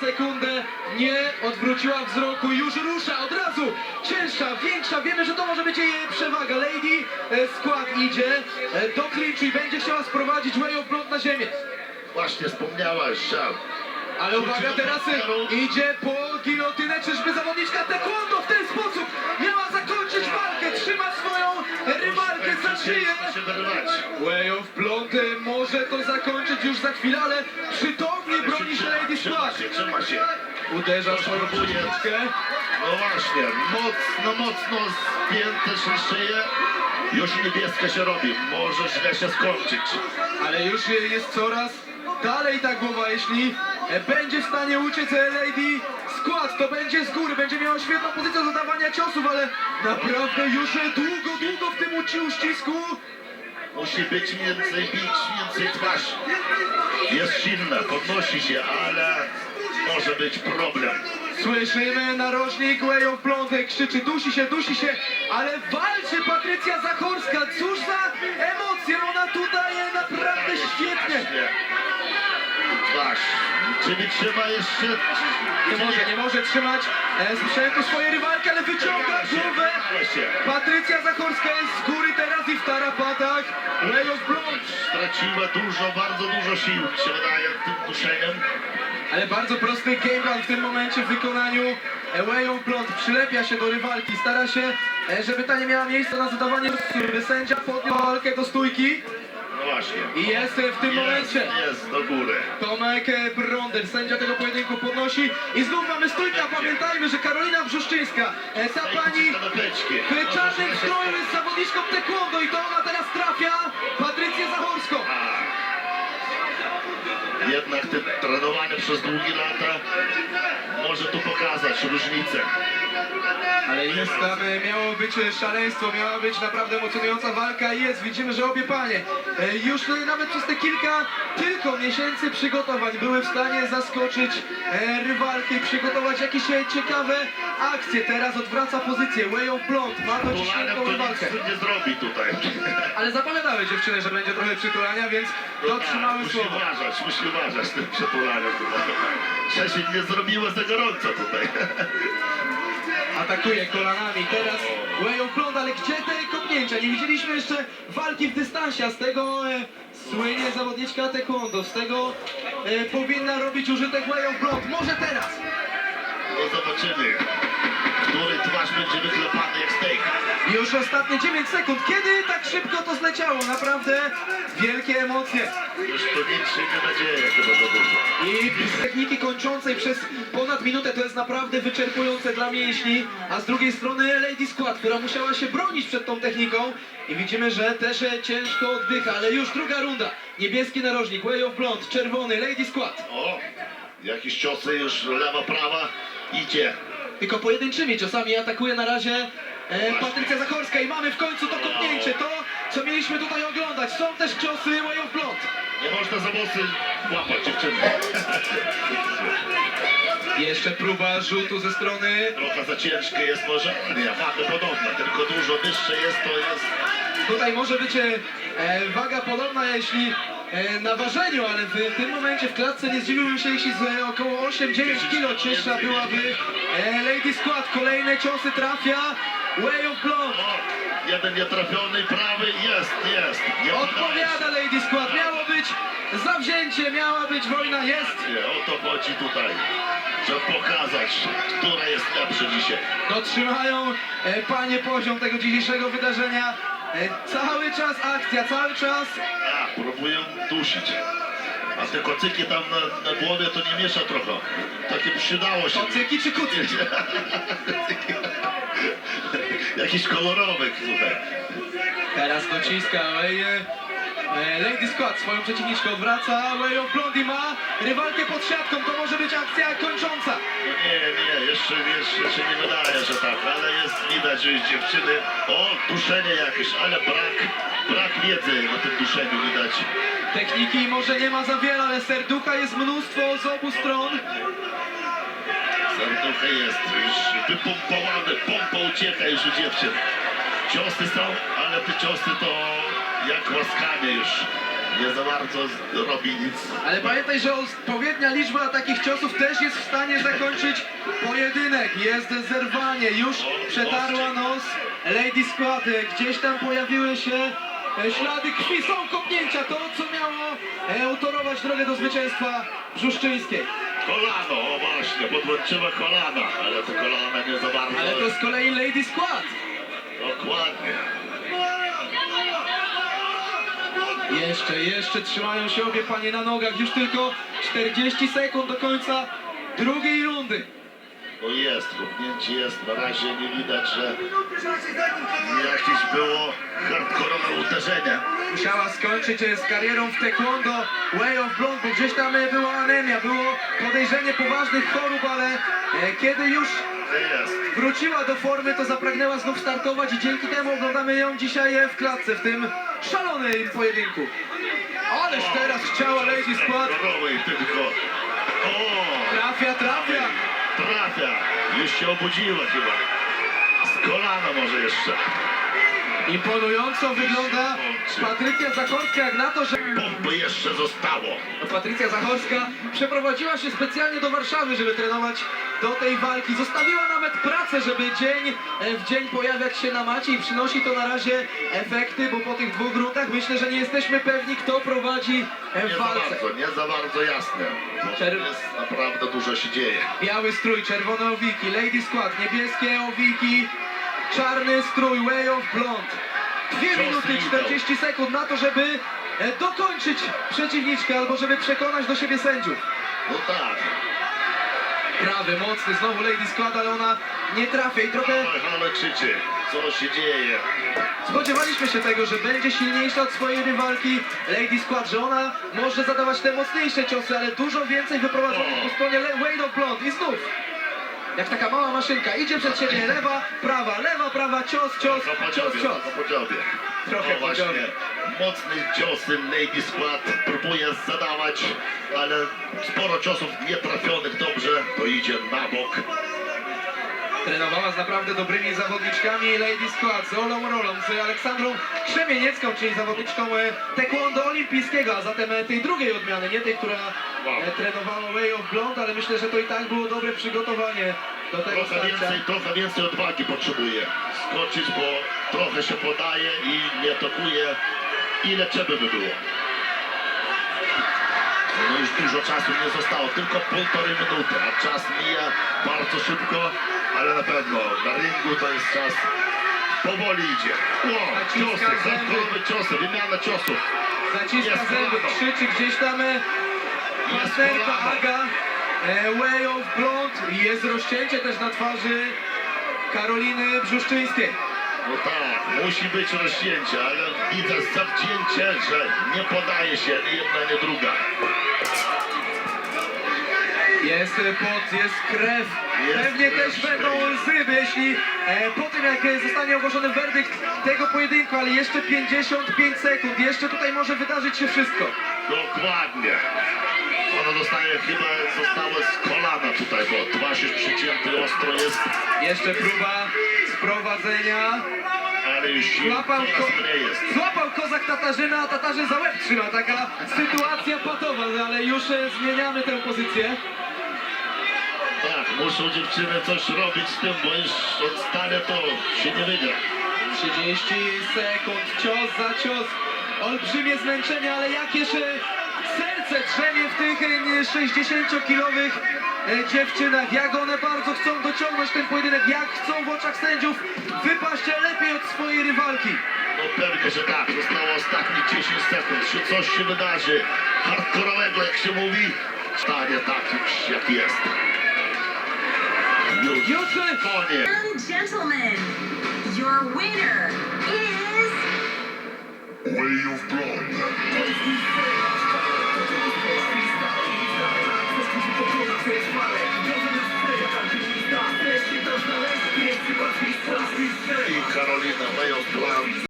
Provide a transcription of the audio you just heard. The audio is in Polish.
sekundę nie odwróciła wzroku, już rusza od razu, cięższa, większa, wiemy, że to może być jej przewaga. Lady e, skład idzie e, do klinczu i będzie chciała sprowadzić Way of Blood na ziemię. Właśnie wspomniałaś, że Ale uwaga, teraz idzie po gilotynę, czyżby zawodniczka Uderza przeciwniczkę. No właśnie, mocno, mocno spięte się szyję. Już niebieska się robi, może źle się skończyć. Ale już jest coraz dalej ta głowa, jeśli będzie w stanie uciec Lady Skład, to będzie z góry, będzie miała świetną pozycję zadawania ciosów, ale naprawdę już długo, długo w tym uścisku. Musi być więcej bić, więcej twarz. Jest silna, podnosi się, ale może być problem. Słyszymy narożnik of Blonde krzyczy, dusi się, dusi się, ale walczy Patrycja Zachorska, cóż za emocje, ona tu daje naprawdę świetnie. Twarz. Czyli trzeba jeszcze... Nie może, nie może trzymać e, sprzętu swojej rywalki, ale wyciąga głowę. Patrycja Zachorska jest z góry teraz i w tarapatach. Way of Blonde. Straciła dużo, bardzo dużo sił, się wydaje, tym duszeniem. Ale bardzo prosty game plan w tym momencie w wykonaniu e, Way of Blonde. Przylepia się do rywalki, stara się, e, żeby ta nie miała miejsca na zadawanie by sędzia podjął walkę do stójki. No właśnie. I jest e, w tym Jest, momencie jest, do góry. Tomek e, Bronder, sędzia tego pojedynku podnosi i znów mamy stójkę, a pamiętajmy, że Karolina Brzuszczyńska, e, ta pani Kanapeczki. w czarnym stroju jest zawodniczką taekwondo i to ona teraz trafia Patrycję Zachorską. Jednak te trenowanie przez długie lata może tu pokazać różnicę. Ale jest tam, e, miało być e, szaleństwo, miała być naprawdę emocjonująca walka i jest, widzimy, że obie panie e, już nawet przez te kilka tylko miesięcy przygotowań były w stanie zaskoczyć e, rywalkę i przygotować jakieś ciekawe akcje. Teraz odwraca pozycję, Way of Blonde, ma to rywalkę. nic nie zrobi tutaj. Ale zapowiadały dziewczyny, że będzie trochę przytulania, więc dotrzymały musi słowa. uważać, musi uważać z tym przetulaniem tutaj. Się nie zrobiło za gorąco tutaj. Atakuje kolanami, teraz of Blonde, ale gdzie te kopnięcia? Nie widzieliśmy jeszcze walki w dystansie, a z tego e, słynie zawodniczka taekwondo, z tego e, powinna robić użytek of Blonde. Może teraz! No zobaczymy, który twarz będzie wyklepany jak steak. Już ostatnie 9 sekund, kiedy tak szybko to zleciało? Naprawdę wielkie emocje. Już to się nie nadzieje chyba za dużo. I z techniki kończącej przez ponad minutę to jest naprawdę wyczerpujące dla mięśni, a z drugiej strony Lady Squad, która musiała się bronić przed tą techniką i widzimy, że też e, ciężko oddycha, ale już druga runda. Niebieski narożnik, Way of Blonde, czerwony, Lady Squad. O, jakieś ciosy już lewa, prawa idzie. Tylko pojedynczymi ciosami atakuje na razie e, Patrycja Zachorska i mamy w końcu to kopnięcie, to co mieliśmy tutaj oglądać. Są też ciosy Way of Blonde. Nie można za mocno łapać dziewczyny. Jeszcze próba rzutu ze strony Trochę za ciężkie jest może. Nie, mamy podobne, tylko dużo wyższe jest to jest. Tutaj może być e, waga podobna jeśli na ważeniu, ale w tym momencie w klatce nie zdziwiłbym się jeśli z e, około 8-9 kg cięższa byłaby e, Lady Squad. Kolejne ciosy trafia Way of Blonde. O, jeden nietrafiony, prawy jest, jest. Nie Odpowiada Lady Squad. Miało być zawzięcie, miała być wojna, jest. Nie, o to chodzi tutaj. Żeby pokazać, która jest lepsza dzisiaj. Dotrzymają e, panie poziom tego dzisiejszego wydarzenia. E, cały czas akcja, cały czas A, próbują dusić. A te kocyki tam na, na głowie to nie miesza trochę. Takie przydało się. kocyki czy kucyki. Jakiś kolorowy, słuchaj. Teraz dociska Way, e, Lady Squad swoją przeciwniczkę odwraca. Way of Blondie ma rywalkę pod siatką. To może być akcja kończąca. Jeszcze, jeszcze się nie wydaje, że tak, ale jest widać, że jest dziewczyny. O, duszenie jakieś, ale brak, brak wiedzy na tym duszeniu widać. Techniki może nie ma za wiele, ale serducha jest mnóstwo z obu stron. Serducha jest już wypompowany, pompa ucieka już u dziewczyn. Ciosy są, ale te ciosy to jak łaskanie już. Nie za bardzo robi nic. Ale pamiętaj, że odpowiednia liczba takich ciosów też jest w stanie zakończyć pojedynek. Jest zerwanie, już przetarła nos Lady Squad. Gdzieś tam pojawiły się e, ślady krwi, są kopnięcia. To, co miało e, utorować drogę do zwycięstwa Brzuszczyńskiej. Kolano, o właśnie, podłączyła kolana, ale to kolana nie za bardzo. Ale to z kolei Lady Squad. Dokładnie. Jeszcze, jeszcze trzymają się obie panie na nogach. Już tylko 40 sekund do końca drugiej rundy. No jest, lubnięcie jest, na razie nie widać, że jakieś było hardkorowe uderzenie. musiała skończyć e, z karierą w taekwondo Way of Blonde, bo gdzieś tam e, była anemia, było podejrzenie poważnych chorób, ale e, kiedy już wróciła do formy, to zapragnęła znów startować i dzięki temu oglądamy ją dzisiaj w klatce, w tym szalonym pojedynku. Ależ teraz chciała Lady Squad, Hardkorowej tylko. O, trafia, trafia. trafia. Już się obudziła chyba. Z kolana może jeszcze. Imponująco wygląda Patrycja Zachorska, jak na to, że... Bomby jeszcze zostało. No, Patrycja Zachorska przeprowadziła się specjalnie do Warszawy, żeby trenować do tej walki. Zostawiła nawet pracę, żeby dzień e, w dzień pojawiać się na macie i przynosi to na razie efekty, bo po tych dwóch rundach myślę, że nie jesteśmy pewni, kto prowadzi e, Nie w za bardzo, nie za bardzo jasne. Bo Czerw- jest naprawdę dużo się dzieje. Biały strój, czerwone owiki, lady skład, niebieskie owiki, czarny strój, way of. Dwie Cios minuty idą. 40 sekund na to, żeby e, dokończyć przeciwniczkę albo żeby przekonać do siebie sędziów. No tak. Prawy, mocny, znowu Lady skład, ale ona nie trafia i trochę Ale, ale krzyczy. Co się dzieje? spodziewaliśmy się tego, że będzie silniejsza od swojej rywalki Lady Squad, że ona może zadawać te mocniejsze ciosy, ale dużo więcej wyprowadzonych po stronie Wade of Blonde i znów jak taka mała maszynka, idzie przed siebie lewa, prawa, lewa, prawa, cios, cios, po cios, cios. to po. Trochę no po właśnie. Mocny ciosy Lady Squad próbuje zadawać, ale sporo ciosów nietrafionych dobrze. To idzie na bok. Trenowała z naprawdę dobrymi zawodniczkami Lady Squad, z Olą Rolą, z Aleksandrą Krzemieniecką, czyli zawodniczką e, taekwondo olimpijskiego, a zatem e, tej drugiej odmiany, nie tej, która trenowała Way of Blonde, ale myślę, że to i tak było dobre przygotowanie do tego Trochę starcia. więcej, trochę więcej odwagi potrzebuje. Skoczyć, bo trochę się podaje i nie atakuje. Ile trzeba by było? No już dużo czasu nie zostało, tylko półtorej minuty, a czas mija bardzo szybko, ale na pewno na ringu to jest czas powoli idzie. O, Naciska ciosy, zęby. ciosy, wymiana ciosów. Zaciska Jest zęby, kolano. krzyczy gdzieś tam e, kolano. Aga, e, Way of Blonde i jest rozcięcie też na twarzy Karoliny Brzuszczyńskiej. No tak, musi być rozcięcie, ale widzę zawcięcie, że nie podaje się ani jedna, ani druga. Jest pot, jest krew. Jest Pewnie krew, też będą łzy, jeśli e, po tym jak zostanie ogłoszony werdykt tego pojedynku, ale jeszcze 55 sekund, jeszcze tutaj może wydarzyć się wszystko. Dokładnie. Ona dostaje chyba, została z kolana tutaj, bo twarz już przycięty ostro jest, Jeszcze próba sprowadzenia. ale już Złapał, ko jest. złapał kozak Tatarzyna, a Tatarzyn za łeb trzyma. Taka sytuacja patowa, no ale już e, zmieniamy tę pozycję. Tak, muszą dziewczyny coś robić z tym, bo już odstanie to się nie wygra. 30 sekund, cios za cios. Olbrzymie zmęczenie, ale jakież e, serce drzemie w tych e, 60-kilowych e, dziewczynach. Jak one bardzo chcą dociągnąć ten pojedynek, jak chcą w oczach sędziów wypaść lepiej od swojej rywalki. No pewnie, że tak, zostało ostatnie 10 sekund. Czy coś się wydarzy hardkorowego, jak się mówi, stanie tak już jak jest. Już Już e, koniec. and gentlemen, your winner is Way of. I Karolina of Blonde